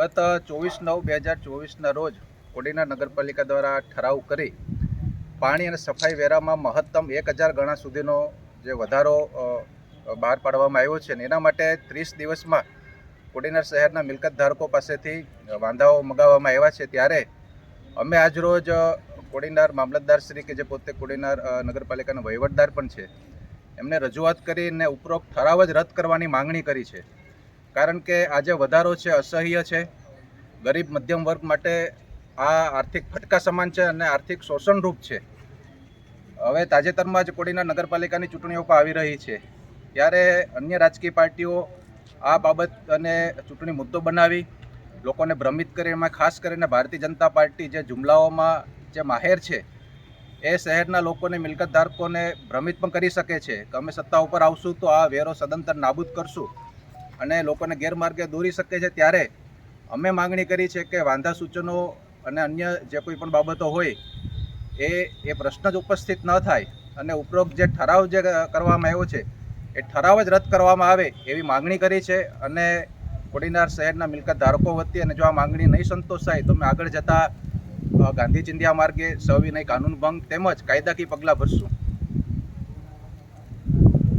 ગત ચોવીસ નવ બે હજાર ચોવીસના રોજ કોડીના નગરપાલિકા દ્વારા ઠરાવ કરી પાણી અને સફાઈ વેરામાં મહત્તમ એક હજાર ગણા સુધીનો જે વધારો બહાર પાડવામાં આવ્યો છે ને એના માટે ત્રીસ દિવસમાં કોડીનાર શહેરના મિલકત ધારકો પાસેથી વાંધાઓ મગાવવામાં આવ્યા છે. ત્યારે અમે આજરોજ કોડીનાર મામલતદાર શ્રી કે જે પોતે કોડીનાર નગરપાલિકાના વહીવટદાર પણ છે, એમને રજૂઆત કરીને ઉપરોક્ત ઠરાવ જ રદ કરવાની માંગણી કરી છે. કારણ કે આજે વધારો છે, અસહ્ય છે. ગરીબ મધ્યમ વર્ગ માટે આ આર્થિક ફટકા સમાન છે અને આર્થિક શોષણરૂપ છે. હવે તાજેતરમાં જ કોડીના નગરપાલિકાની ચૂંટણીઓ પણ આવી રહી છે. ત્યારે અન્ય રાજકીય પાર્ટીઓ આ બાબત અને ચૂંટણી મુદ્દો બનાવી, લોકોને ભ્રમિત કરી. એમાં ખાસ કરીને ભારતીય જનતા પાર્ટી જે જુમલાઓમાં જે માહેર છે, એ શહેરના લોકોને મિલકત ધારકોને ભ્રમિત પણ કરી શકે છે. કે અમે સત્તા ઉપર આવશું તો આ વેરો સદંતર નાબૂદ કરશું. અને લોકોને ગેરમાર્ગે દોરી શકે છે ત્યારે અમે માંગણી કરી છે કે વાંધા સૂચનો અને અન્ય જે કોઈ પણ બાબતો હોય, એ એ પ્રશ્ન જ ઉપસ્થિત ન થાય અને ઉપરોક્ત જે ઠરાવ જે કરવામાં આવ્યો છે, એ ઠરાવ જ રદ કરવામાં આવે એવી માંગણી કરી છે અને કોડીનાર શહેરના મિલકત ધારકો વતી અને જો આ માંગણી નહીં સંતોષાય તો અમે આગળ જતા ગાંધી ચિંધ્યા માર્ગે સવિનય કાનૂન ભંગ તેમજ કાયદાકીય પગલાં ભરશું.